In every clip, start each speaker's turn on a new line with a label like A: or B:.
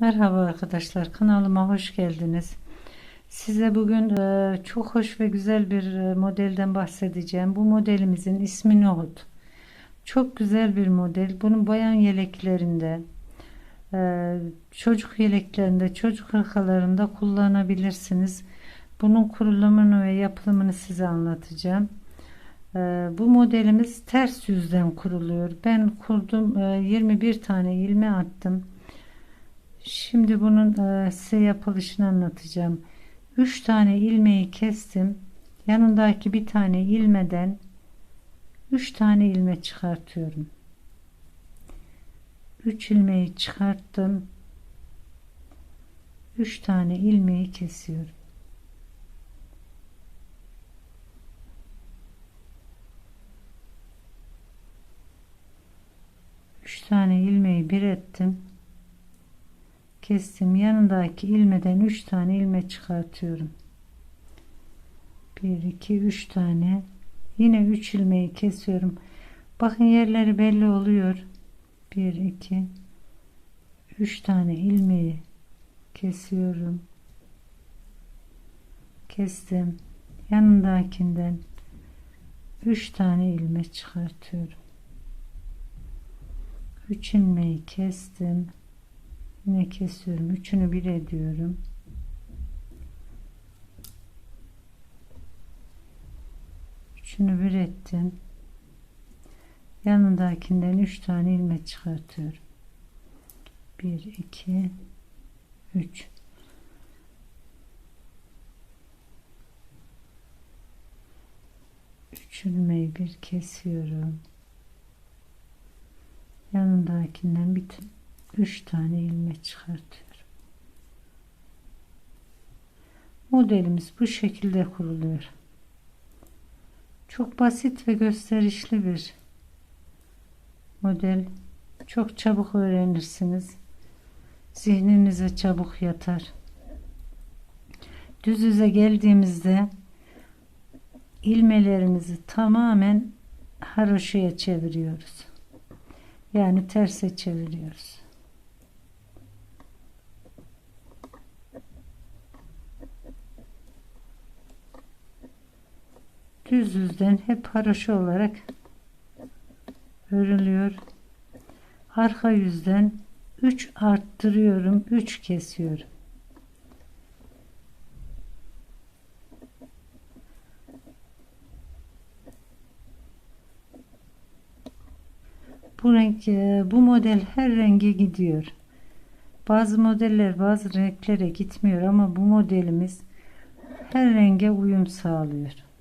A: Merhaba arkadaşlar kanalıma hoş geldiniz. Size bugün e, çok hoş ve güzel bir e, modelden bahsedeceğim. Bu modelimizin ismi Nohut. Çok güzel bir model. Bunun bayan yeleklerinde, e, çocuk yeleklerinde, çocuk hırkalarında kullanabilirsiniz. Bunun kurulumunu ve yapılımını size anlatacağım. Bu modelimiz ters yüzden kuruluyor. Ben kurdum e, 21 tane ilme attım. Şimdi bunun e, size yapılışını anlatacağım. 3 tane ilmeği kestim. Yanındaki bir tane ilmeden 3 tane ilme çıkartıyorum. 3 ilmeği çıkarttım. 3 tane ilmeği kesiyorum. Üç tane ilmeği bir ettim kestim. Yanındaki ilmeden 3 tane ilme çıkartıyorum. 1 2 3 tane. Yine 3 ilmeği kesiyorum. Bakın yerleri belli oluyor. 1 2 3 tane ilmeği kesiyorum. Kestim. Yanındakinden 3 tane ilmek çıkartıyorum. 3 ilmeği kestim yine kesiyorum? Üçünü bir ediyorum. Üçünü bir ettim. Yanındakinden üç tane ilmek çıkartıyorum. Bir iki üç. Üç ilmeği bir kesiyorum. Yanındakinden bir 3 tane ilmek çıkartıyorum. Modelimiz bu şekilde kuruluyor. Çok basit ve gösterişli bir model. Çok çabuk öğrenirsiniz. Zihninize çabuk yatar. Düz yüze geldiğimizde ilmelerimizi tamamen haroşaya çeviriyoruz. Yani terse çeviriyoruz. Düz yüzden hep haroşa olarak örülüyor. Arka yüzden 3 arttırıyorum, 3 kesiyorum. Bu renk, e, bu model her renge gidiyor. Bazı modeller bazı renklere gitmiyor ama bu modelimiz her renge uyum sağlıyor.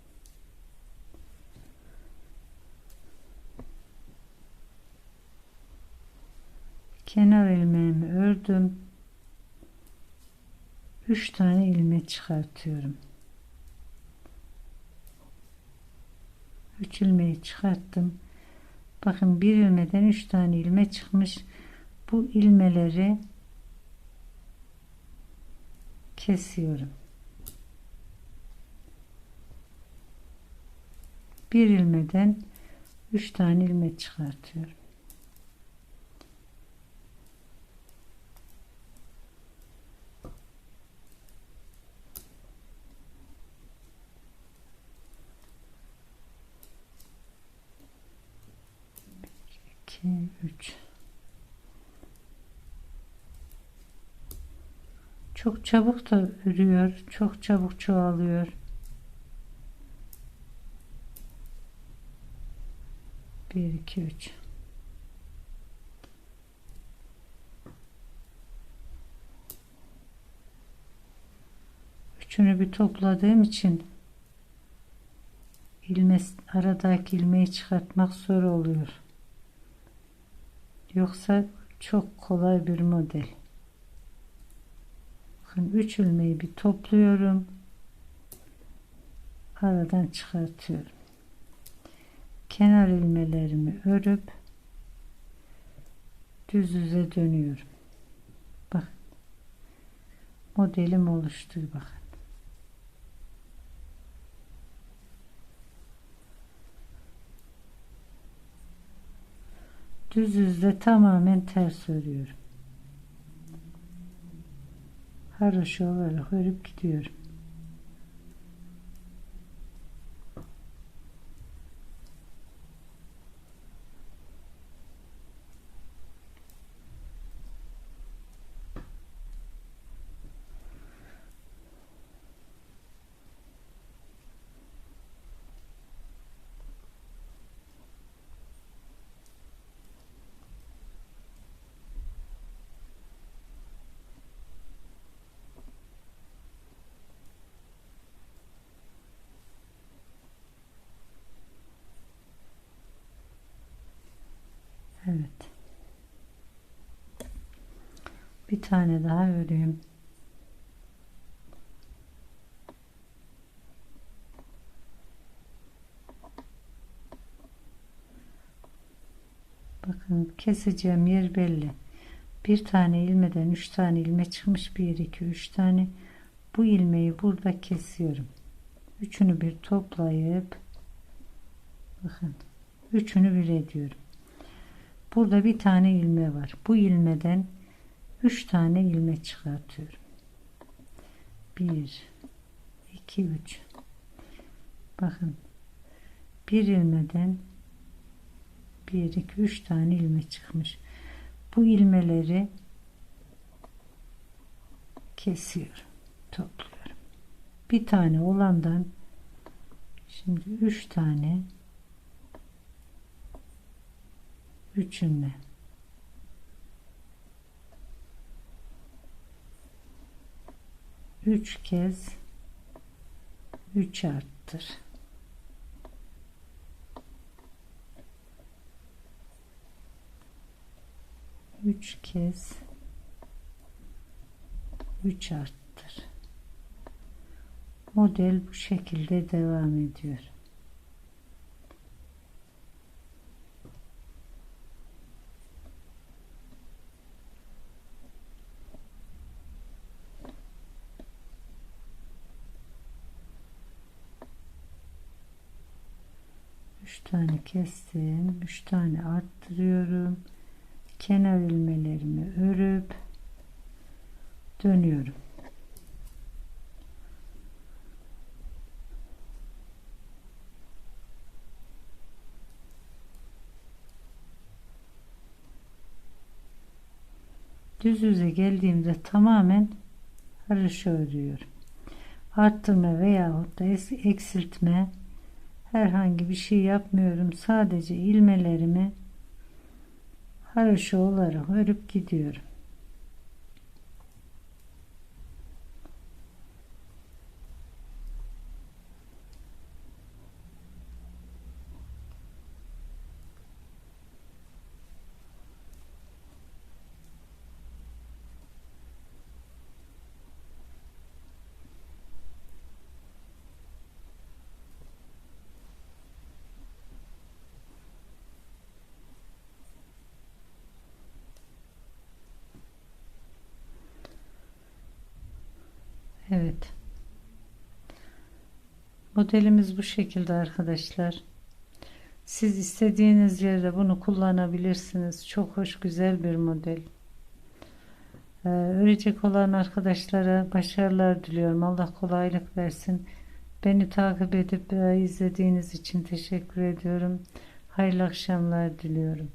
A: Kenar ilmeğimi ördüm. 3 tane ilmek çıkartıyorum. 3 ilmeği çıkarttım. Bakın bir ilmeden 3 tane ilme çıkmış. Bu ilmeleri kesiyorum. Bir ilmeden 3 tane ilmek çıkartıyorum 2 3 çok çabuk da ürüyor çok çabuk çoğalıyor. Bir iki üç. Üçünü bir topladığım için ilme aradaki ilmeği çıkartmak zor oluyor Yoksa çok kolay bir model. Bakın 3 ilmeği bir topluyorum. Aradan çıkartıyorum. Kenar ilmelerimi örüp düz yüze dönüyorum. Bak modelim oluştu bakın. Düz yüzde tamamen ters örüyorum. Haroşa olarak örüp gidiyorum. Bir tane daha öreyim. Bakın keseceğim yer belli. Bir tane ilmeden üç tane ilme çıkmış. Bir, iki, üç tane. Bu ilmeği burada kesiyorum. Üçünü bir toplayıp bakın üçünü bir ediyorum. Burada bir tane ilme var. Bu ilmeden 3 tane ilmek çıkartıyorum. 1 2 3 Bakın bir ilmeden 1 2 3 tane ilmek çıkmış. Bu ilmeleri kesiyorum, topluyorum. Bir tane olandan şimdi 3 tane 3 ilmek 3 kez 3 arttır. Üç kez üç arttır. Model bu şekilde devam ediyor. Üç tane kestim üç tane arttırıyorum. Kenar ilmelerimi örüp dönüyorum. Düz yüze geldiğimde tamamen haroşa örüyorum. Arttırma veya da eksiltme herhangi bir şey yapmıyorum. Sadece ilmelerimi haroşa olarak örüp gidiyorum Evet. Modelimiz bu şekilde arkadaşlar. Siz istediğiniz yerde bunu kullanabilirsiniz. Çok hoş güzel bir model. Ee, örecek olan arkadaşlara başarılar diliyorum. Allah kolaylık versin. Beni takip edip e, izlediğiniz için teşekkür ediyorum. Hayırlı akşamlar diliyorum.